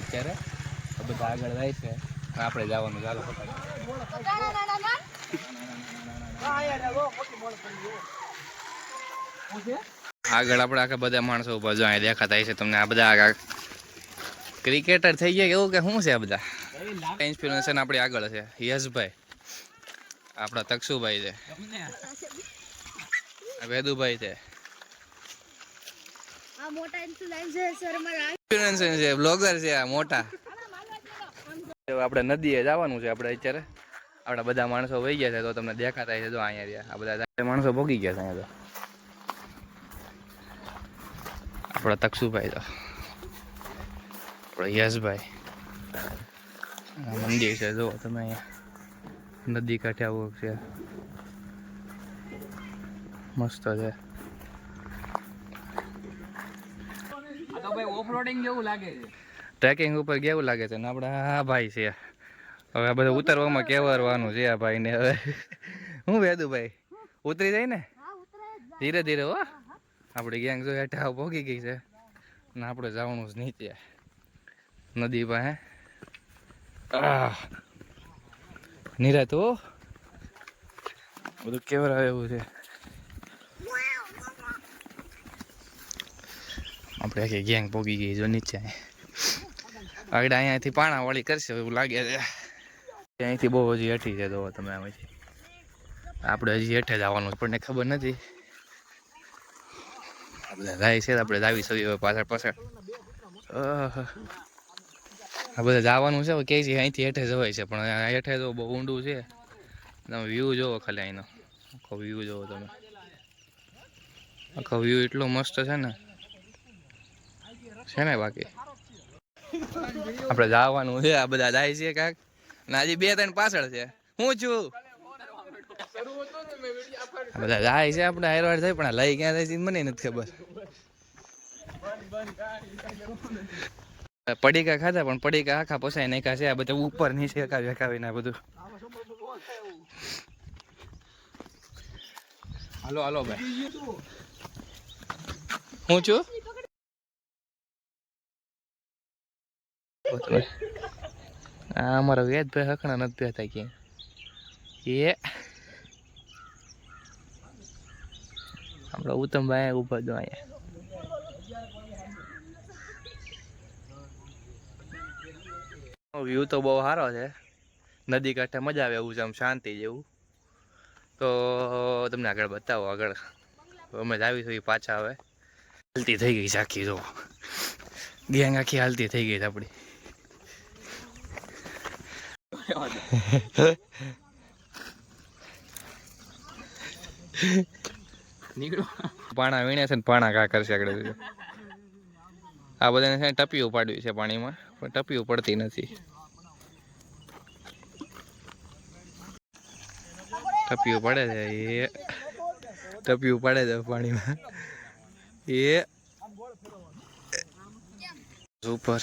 અત્યારે. આ બધા આગળ જાય છે. આપણે જવાનું ચાલો. આગળ આપણે આખા બધા માણસો ઉપર જો અહીંયા દેખાતા છે તમને. આ બધા આગળ ક્રિકેટર થઈ ગયા કે એવું કે શું છે આ બધા? ઇન્સ્પિરેશન આપણી આગળ છે. યશભાઈ. આપણા તક્ષુભાઈ છે. વેદુભાઈ છે. આ મોટા ઇન્ફ્લુએન્સર છે બ્લોગર છે આ મોટા. આપણે નદીએ જવાનું છે આપણે અત્યારે. આપણા બધા માણસો વહી ગયા છે તો તમને દેખાતા છે જો અહીંયા રહ્યા. આ બધા માણસો ભોગી ગયા છે અહીંયા તો. આપણા તક્ષુભાઈ તો. આપણો યશભાઈ. મંદિર છે જો તમે અહીંયા. નદી કાંઠે આવું છે. મસ્ત છે તો ભાઈ ઓફરોડિંગ જેવું લાગે છે. ટ્રેકિંગ ઉપર કેવું લાગે છે? ને આપણે આ ભાઈ છે. હવે આ બધું ઉતરવામાં કેવરવાનું છે આ ભાઈને હવે. હું વેદુ ભાઈ? ઉતરી જાય ને? ધીરે ધીરે હો. આપણી ગેંગ જો હેઠા ભોગી ગઈ છે. ને આપણે જવાનું જ નીચે. નદી પાસે. નિરાત હો. બધું કેવરાવે એવું છે. આપણે આખી ગેંગ પોગી ગઈ જો નીચે આગળ અહીંયાથી પાણા વાળી કરશે, એવું લાગે છે. અહીંથી બહુ હજી હેઠી છે તો તમે આમાંથી આપણે હજી હેઠે જ આવવાનું આપણને ખબર નથી. આપણે જાય છે, આપણે જાવી સવી પાછળ પાછળ. આ બધા જવાનું છે કે છે, અહીંથી હેઠે જવાય છે, પણ હેઠે તો બહુ ઊંડું છે. તમે વ્યૂ જોવો ખાલી અહીંનો. આખો વ્યૂ જોવો તમે. આખો વ્યૂ એટલો મસ્ત છે ને. છે ને બાકી? આપણે જવાનું છે, આ બધા જાય છે કાક. ના હજી બે ત્રણ પાછળ છે. હું છું? બધા જાય છે આપણે હારવાર થાય, પણ લઈ ક્યાં જાય મને નથી ખબર. પડીકા ખાધા, પણ પડીકા આખા પોસાય નાખ્યા છે, આ બધા ઉપર નીચે હકાવી હકાવીને બધું. હાલો હાલો ભાઈ. હું છું? આ અમારા વેદભાઈ હકણા નથી બેતા ક્યાંય એ આપણા ઉત્તમભાઈ ઊભા દો અહીંયા વ્યૂ તો બહુ સારો છે. નદી કાંઠે મજા આવે એવું છે, આમ શાંતિ જેવું. તો તમને આગળ બતાવો આગળ. અમે જ આવીશું એ પાછા હવે. હાલતી થઈ ગઈ છે આખી, જો. ગેંગ આખી હાલતી થઈ ગઈ છે આપણી. નીકળો. પાણા વીણ્યા છે ને પાણા કા કરશે આગળ આ બધાને છે ને ઉપાડ્યું છે પાણીમાં પણ ટપી પડતી નથી. ટપીઓ પડે છે એ ટપીઓ પડે છે પાણીમાં. એ. ઉપર.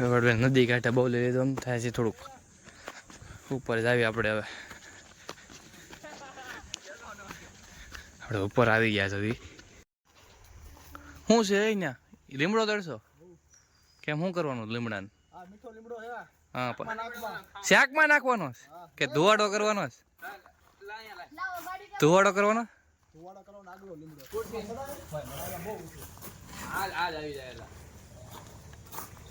હવે નદી કાંઠે બહુ લઈએ તો એમ થાય છે થોડુંક. ઉપર જ આવી આપણે હવે. આપણે ઉપર આવી ગયા છે શું છે અહીંયા લીમડો દળશો કેમ શું કરવાનું લીમડાને? હા શાકમાં નાખવાનો છે? કે ધોવાડો કરવાનો છે? ધોવાડો કરવાનો? આજ આજ આવી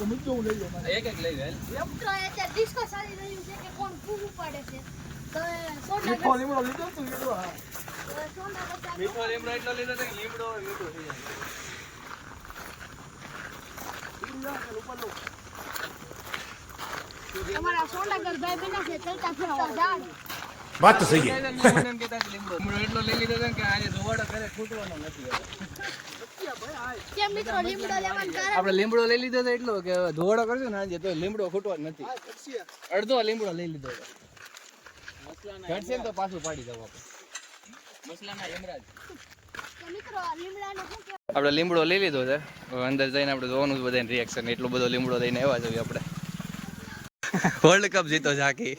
હા હા એક એક લઈ જાય તો અત્યારે ડિસ્કો ચાલી રહ્યું છે કે કોણ પૂરું પડે છે. તો મીઠો લીમડો એટલો લીધો તો લીમડો હવે થઈ જાય. તમારા સોનાગર ભાઈ બન્યા છે ચલતા ફરતા ઝાડ વાત તો એટલો લઈ લીધો કે આજે ધોવાડો ઘરે ખૂટવાનો નથી લીમડો આપણે લીમડો લઈ લીધો તો એટલો કે ધોવાડો કરજો ને આજે તો લીમડો ખૂટવા નથી. અડધો લીમડો લઈ લીધો તો ઘટશે તો પાછું પાડી દઉં આપણે. મસલાના યમરાજ તો મિત્રો લીમડાને શું કહેવાય? આપણે લીમડો લઈ લીધો છે. અંદર જઈને આપણે જોવાનું છે બધાને રિએક્શન એટલો બધો લીમડો લઈને આવ્યા છે આપણે. વર્લ્ડ કપ જીતો ઝાકી